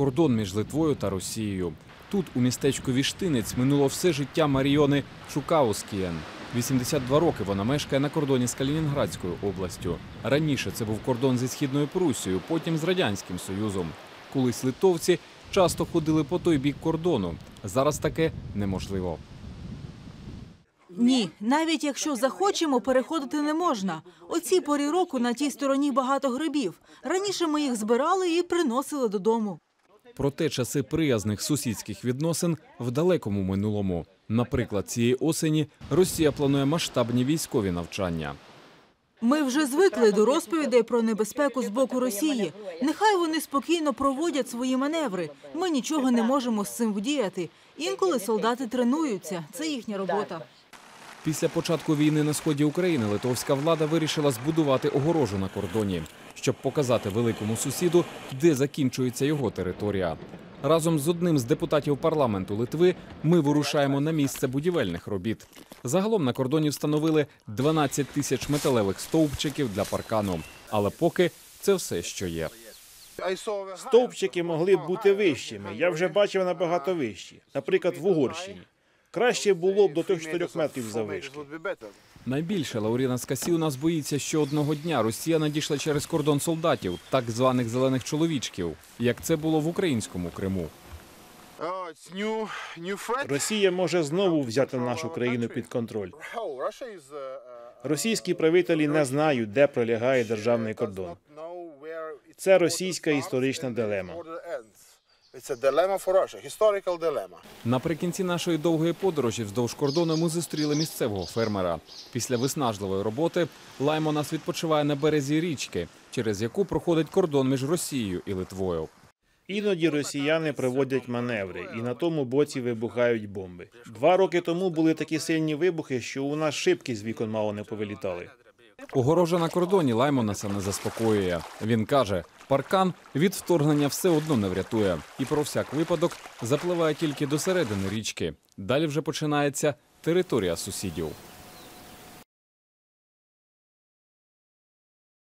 кордон між Литвою та Росією. Тут, у містечку Віштинець, минуло все життя Маріони Шукаускієн. 82 роки вона мешкає на кордоні з Калінінградською областю. Раніше це був кордон зі східною Прусією, потім з радянським союзом. Колись литовці часто ходили по той бік кордону. Зараз таке неможливо. Ні, навіть якщо захочемо, переходити не можна. О цій порі року на тій стороні багато грибів. Раніше ми їх збирали і приносили додому. Проте часи приязних сусідських відносин в далекому минулому. Наприклад, цієї осені Росія планує масштабні військові навчання. Ми вже звикли до розповідей про небезпеку з боку Росії. Нехай вони спокійно проводять свої маневри. Ми нічого не можемо з цим вдіяти. Інколи солдати тренуються. Це їхня робота. Після початку війни на сході України литовська влада вирішила збудувати огорожу на кордоні, щоб показати великому сусіду, де закінчується його територія. Разом з одним з депутатів парламенту Литви ми вирушаємо на місце будівельних робіт. Загалом на кордоні встановили 12 тисяч металевих стовпчиків для паркану. Але поки це все, що є. Стовпчики могли б бути вищими. Я вже бачив набагато вищі. Наприклад, в Угорщині. Краще було б до тих 4 метрів завишки. Найбільше Лауріна Скасі у нас боїться, що одного дня Росія надійшла через кордон солдатів, так званих зелених чоловічків, як це було в українському Криму. Росія може знову взяти нашу країну під контроль. Російські правителі не знають, де пролягає державний кордон. Це російська історична дилема. Наприкінці нашої довгої подорожі вздовж кордону ми зустріли місцевого фермера. Після виснажливої роботи Лаймо нас відпочиває на березі річки, через яку проходить кордон між Росією і Литвою. Іноді росіяни проводять маневри, і на тому боці вибухають бомби. Два роки тому були такі сильні вибухи, що у нас шибки з вікон мало не повилітали. Огорожа на кордоні Лаймонаса не заспокоює. Він каже, паркан від вторгнення все одно не врятує, і про всяк випадок запливає тільки до середини річки. Далі вже починається територія сусідів.